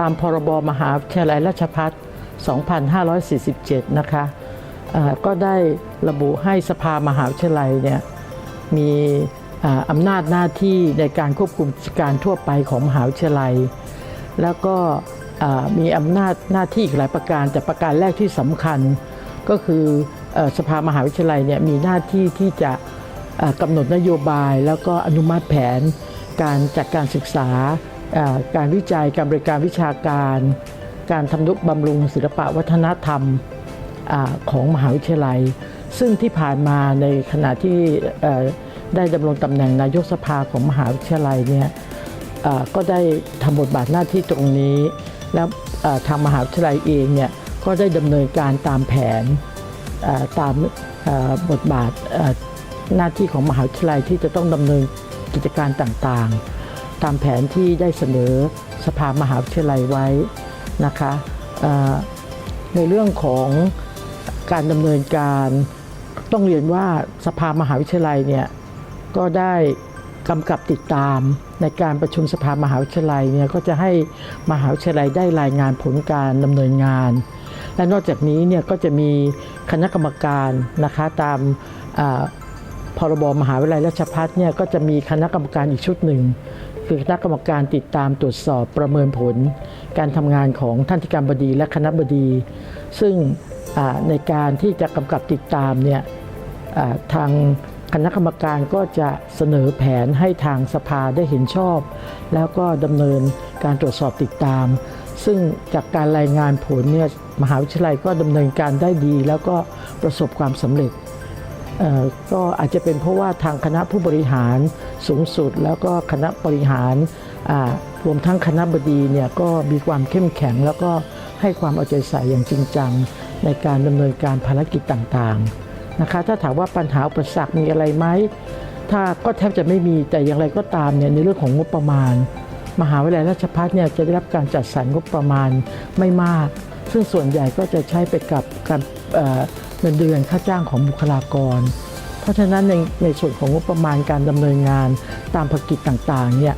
ตามพรบมหาวิทยาลัยราชภัฏ2547 นะคะก็ได้ระบุให้สภามหาวิทยาลัยเนี่ยมีอำนาจหน้าที่ในการควบคุมการทั่วไปของมหาวิทยาลัย แล้วก็มีอำนาจหน้าที่อีกหลายประการ แต่ประการแรกที่สำคัญก็คืออสภามหาวิทยาลัยเนี่ยมีหน้าที่ที่จะกำหนดนโยบาย แล้วก็อนุมัติแผนการจัดการศึกษา การวิจัยการบริการวิชาการ การทำนุบำรุงศิลปะวัฒนธรรมอของมหาวิทยาลัย ซึ่งที่ผ่านมาในขณะที่ได้ดำรงตำแหน่งนายกสภาของมหาวิทยาลัยเนี่ยก็ได้ทำบทบาทหน้าที่ตรงนี้ แล้วทางมหาวิทยาลัยเองเนี่ยก็ได้ดำเนินการตามแผนตามบทบาทหน้าที่ของมหาวิทยาลัยที่จะต้องดำเนินกิจการต่างๆ ตามแผนที่ได้เสนอสภามหาวิทยาลัยไว้นะคะในเรื่องของการดำเนินการต้องเรียนว่าสภามหาวิทยาลัยเนี่ยก็ได้กำกับติดตามในการประชุมสภามหาวิทยาลัยเนี่ยก็จะให้มหาวิทยาลัยได้รายงานผลการดำเนินงาน และนอกจากนี้เนี่ยก็จะมีคณะกรรมการนะคะตามพรบมหาวิทยาลัยราชภัฏเนี่ยก็จะมีคณะกรรมการอีกชุดหนึ่ง คือคณะกรรมการติดตามตรวจสอบประเมินผล การทำงานของท่านธิการบดีและคณะบดี ซึ่งในการที่จะกำกับติดตามเนี่ยทางคณะกรรมการก็จะเสนอแผนให้ทางสภาได้เห็นชอบ แล้วก็ดำเนินการตรวจสอบติดตาม ซึ่งจากการรายงานผลเนี่ยมหาวิทยาลัยก็ดำเนินการได้ดี แล้วก็ประสบความสำเร็จก็อาจจะเป็นเพราะว่าทางคณะผู้บริหาร สูงสุด แล้วก็คณะบริหารรวมทั้งคณะบดีเนี่ยก็มีความเข้มแข็ง แล้วก็ให้ความเอาใจใส่อย่างจริงจัง ในการดำเนินการภารกิจต่างๆนะคะถ้าถามว่าปัญหาอุปสรรคมีอะไรไหมถ้าก็แทบจะไม่มีแต่อย่างไรก็ตามเนี่ยในเรื่องของงบประมาณ มหาวิทยาลัยราชภัฏเนี่ยจะได้รับการจัดสรรงบประมาณไม่มาก ซึ่งส่วนใหญ่ก็จะใช้ไปกับการเงินเดือนค่าจ้างของบุคลากร ราะฉะนั้นในในส่วนของงบประมาณการดำเนินงานตามภารกิจต่างๆเนี่ย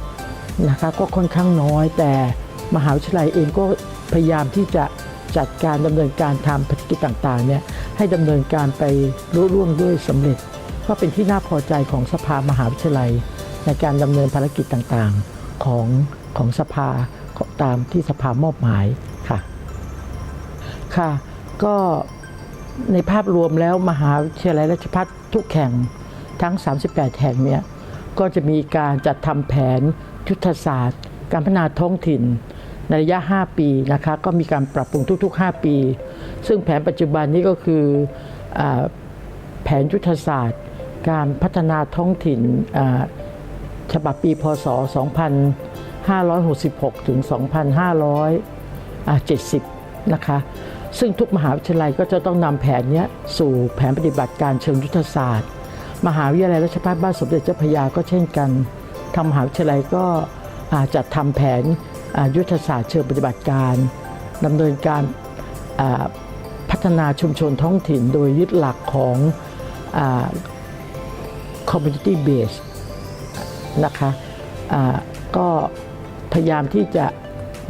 นะคะก็ค่อนข้างน้อย แต่มหาวิทยาลัยเองก็พยายามที่จะจัดการดำเนินการทำภารกิจต่างๆเนี่ยให้ดำเนินการไปรุ่ร่วงด้วยสำเร็จ ก็เป็นที่น่าพอใจของสภามหาวิทยาลัย ในการดำเนินภารกิจต่างๆของของสภาตามที่สภามอบหมายค่ะค่ะ ก็ ในภาพรวมแล้วมหาวิทยาลัยราชภัฏทุกแห่งทั้ง 38 แห่งเนี่ยก็จะมีการจัดทำแผนยุทธศาสตร์ การพัฒนาท้องถิ่น ในระยะ 5 ปีนะคะก็มีการปรับปรุงทุก ๆ 5 ปี ซึ่งแผนปัจจุบันนี้ก็คืออแผนยุทธศาสตร์ การพัฒนาท้องถิ่นฉบับปีพศ 2566 ถึง 2570 นะคะ ซึ่งทุกมหาวิทยาลัยก็จะต้องนำแผนนี้สู่แผนปฏิบัติการเชิงยุทธศาสตร์ มหาวิทยาลัยราชภัฏบ้านสมเด็จเจ้าพระยาก็เช่นกันทางมหาวิทยาลัยก็อาจจะทำแผนยุทธศาสตร์เชิงปฏิบัติการดำเนินการพัฒนาชุมชนท้องถิ่นโดยยึดหลักของ community base นะคะก็พยายามที่จะ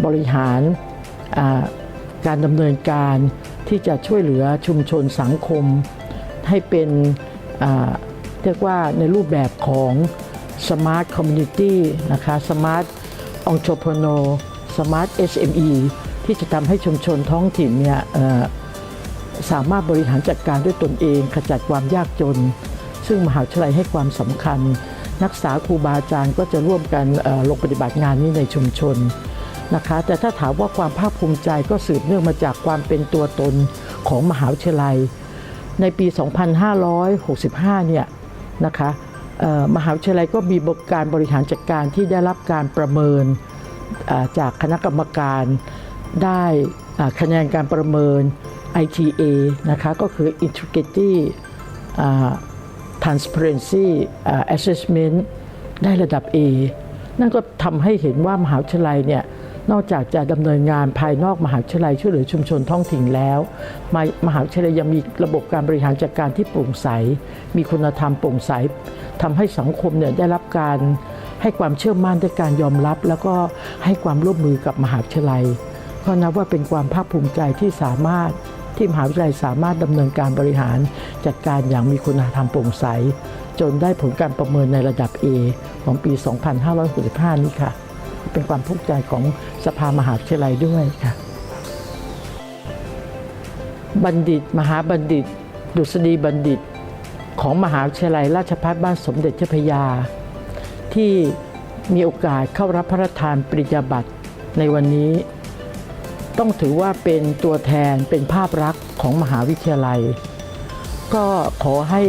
บริหาร การดำเนินการที่จะช่วยเหลือชุมชนสังคม ให้เป็นเรียกว่าในรูปแบบของ Smart Community นะคะ Smart Entrepreneur Smart SME ที่จะทำให้ชุมชนท้องถิ่นเนี่ยสามารถบริหารจัดการด้วยตนเอง ขจัดความยากจน ซึ่งมหาวิทยาลัยให้ความสำคัญ นักศึกษาครูบาอาจารย์ก็จะร่วมกันลงปฏิบัติงานนี้ในชุมชน นะคะ แต่ถ้าถามว่าความภาคภูมิใจก็สืบเนื่องมาจากความเป็นตัวตนของมหาวิทยาลัย ในปี 2565 เนี่ยนะคะมหาวิทยาลัยก็มีการบริหารจัดการที่ได้รับการประเมินจากคณะกรรมการได้คะแนนการประเมิน ITA นะคะก็คือ Integrity Transparency Assessment ได้ระดับ A นั่นก็ทำให้เห็นว่ามหาวิทยาลัยเนี่ย นอกจากจะดำเนินงานภายนอกมหาวิทยาลัยช่วยเหลือชุมชนท้องถิ่นแล้ว มหาวิทยาลัยยังมีระบบการบริหารจัดการที่โปร่งใส มีคุณธรรมโปร่งใสทำให้สังคมเนี่ยได้รับการให้ความเชื่อมั่นด้วยการยอมรับ แล้วก็ให้ความร่วมมือกับมหาวิทยาลัยก็นับว่าเป็นความภาคภูมิใจที่สามารถที่มหาวิทยาลัยสามารถดำเนินการบริหารจัดการอย่างมีคุณธรรมโปร่งใส จนได้ผลการประเมินในระดับ A ของปี 2565 นี้ค่ะ เป็นความภูมิใจของสภามหาวิทยาลัยด้วยค่ะบัณฑิต มหาบัณฑิต ดุษฎีบัณฑิต ของมหาวิทยาลัยราชภัฏบ้านสมเด็จเจ้าพยา ที่มีโอกาสเข้ารับพระราชทานปริญญาบัตรในวันนี้ ต้องถือว่าเป็นตัวแทนเป็นภาพลักษณ์ของมหาวิทยาลัย ก็ขอให้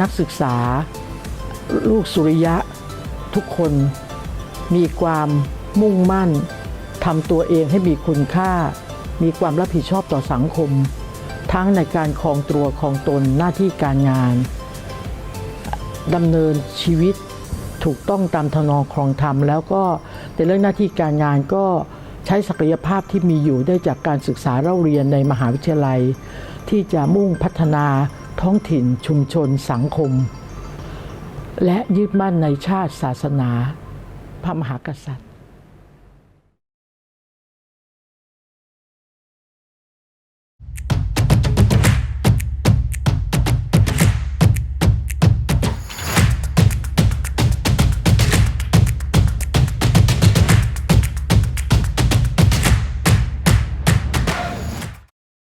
นักศึกษาลูกสุริยะทุกคน มีความมุ่งมั่นทำตัวเองให้มีคุณค่า มีความรับผิดชอบต่อสังคม ทั้งในการครองตัวครองตนหน้าที่การงานดำเนินชีวิตถูกต้องตามทนองครองธรรม แล้วก็ในเรื่องหน้าที่การงานก็ใช้ศักยภาพที่มีอยู่ได้จากการศึกษาเล่าเรียนในมหาวิทยาลัย ที่จะมุ่งพัฒนาท้องถิ่นชุมชนสังคม และยึดมั่นในชาติศาสนา พระมหากษัตริย์